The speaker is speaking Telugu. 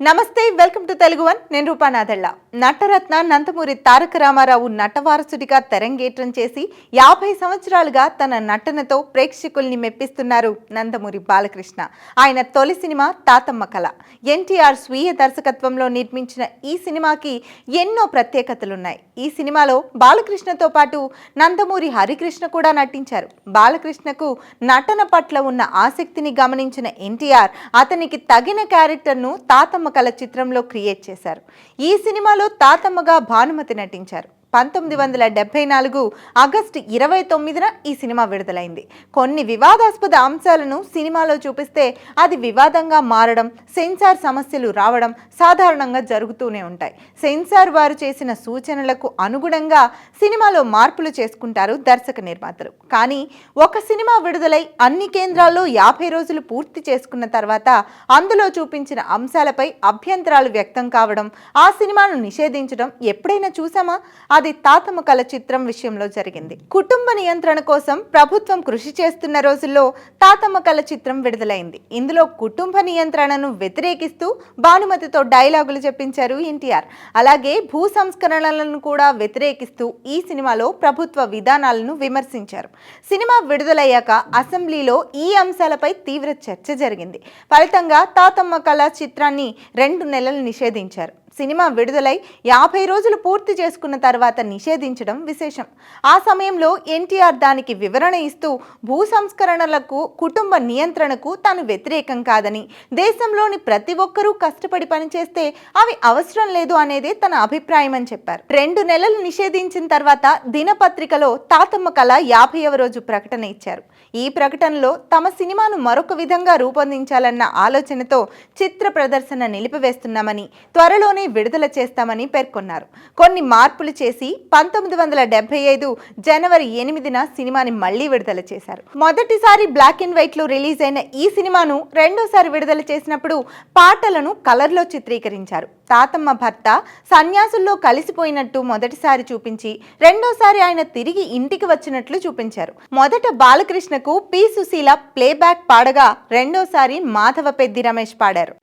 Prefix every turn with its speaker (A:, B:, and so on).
A: నమస్తే వెల్కమ్ టు తెలుగు వన్. నేను రూపానాథళ్ళ నటరత్న నందమూరి తారక రామారావు నటవారసుడిగా తెరంగేట్రం చేసి యాభై సంవత్సరాలుగా తన నటనతో ప్రేక్షకుల్ని మెప్పిస్తున్నారు నందమూరి బాలకృష్ణ. ఆయన తొలి సినిమా తాతమ్మ కళ. ఎన్టీఆర్ స్వీయ దర్శకత్వంలో నిర్మించిన ఈ సినిమాకి ఎన్నో ప్రత్యేకతలున్నాయి. ఈ సినిమాలో బాలకృష్ణతో పాటు నందమూరి హరికృష్ణ కూడా నటించారు. బాలకృష్ణకు నటన పట్ల ఉన్న ఆసక్తిని గమనించిన ఎన్టీఆర్ అతనికి తగిన క్యారెక్టర్ను తాతమ్మ కళ చిత్రంలో క్రియేట్ చేశారు. ఈ సినిమాలో తాతమ్మగా భానుమతి నటించారు. పంతొమ్మిది వందల డెబ్బై నాలుగు ఆగస్టు ఇరవై తొమ్మిదిన ఈ సినిమా విడుదలైంది. కొన్ని వివాదాస్పద అంశాలను సినిమాలో చూపిస్తే అది వివాదంగా మారడం సెన్సార్ సమస్యలు రావడం సాధారణంగా జరుగుతూనే ఉంటాయి. సెన్సార్ వారు చేసిన సూచనలకు అనుగుణంగా సినిమాలో మార్పులు చేసుకుంటారు దర్శక నిర్మాతలు. కానీ ఒక సినిమా విడుదలై అన్ని కేంద్రాల్లో యాభై రోజులు పూర్తి చేసుకున్న తర్వాత అందులో చూపించిన అంశాలపై అభ్యంతరాలు వ్యక్తం కావడం ఆ సినిమాను నిషేధించడం ఎప్పుడైనా చూసామా? అది తాతమ్మ కళ చిత్రం విషయంలో జరిగింది. కుటుంబ నియంత్రణ కోసం ప్రభుత్వం కృషి చేస్తున్న రోజుల్లో తాతమ్మ కళ చిత్రం విడుదలైంది. ఇందులో కుటుంబ నియంత్రణను వ్యతిరేకిస్తూ భానుమతితో డైలాగులు చెప్పించారు ఎన్టీఆర్. అలాగే భూ సంస్కరణలను కూడా వ్యతిరేకిస్తూ ఈ సినిమాలో ప్రభుత్వ విధానాలను విమర్శించారు. సినిమా విడుదలయ్యాక అసెంబ్లీలో ఈ అంశాలపై తీవ్ర చర్చ జరిగింది. ఫలితంగా తాతమ్మ కళ చిత్రాన్ని రెండు నెలలు నిషేధించారు. సినిమా విడుదలై యాభై రోజులు పూర్తి చేసుకున్న తర్వాత నిషేధించడం విశేషం. ఆ సమయంలో ఎన్టీఆర్ దానికి వివరణ ఇస్తూ భూ సంస్కరణలకు కుటుంబ నియంత్రణకు తాను వ్యతిరేకం కాదని దేశంలోని ప్రతి ఒక్కరూ కష్టపడి పనిచేస్తే అవి అవసరం లేదు అనేదే తన అభిప్రాయం అని చెప్పారు. రెండు నెలలు నిషేధించిన తర్వాత దినపత్రికలో తాతమ్మ కళ యాభైవ రోజు ప్రకటన ఇచ్చారు. ఈ ప్రకటనలో తమ సినిమాను మరొక విధంగా రూపొందించాలన్న ఆలోచనతో చిత్ర ప్రదర్శన నిలిపివేస్తున్నామని త్వరలోనే విడుదల చేస్తామని పేర్కొన్నారు. కొన్ని మార్పులు చేసి పంతొమ్మిది వందల డెబ్బై ఐదు జనవరి ఎనిమిదిన సినిమాని మళ్ళీ విడుదల చేశారు. మొదటిసారి బ్లాక్ అండ్ వైట్లో రిలీజ్ అయిన ఈ సినిమాను రెండోసారి విడుదల చేసినప్పుడు పాటలను కలర్లో చిత్రీకరించారు. తాతమ్మ భర్త సన్యాసుల్లో కలిసిపోయినట్టు మొదటిసారి చూపించి రెండోసారి ఆయన తిరిగి ఇంటికి వచ్చినట్లు చూపించారు. మొదట బాలకృష్ణకు పి సుశీల ప్లేబ్యాక్ పాడగా రెండోసారి మాధవ పెద్ది రమేష్ పాడారు.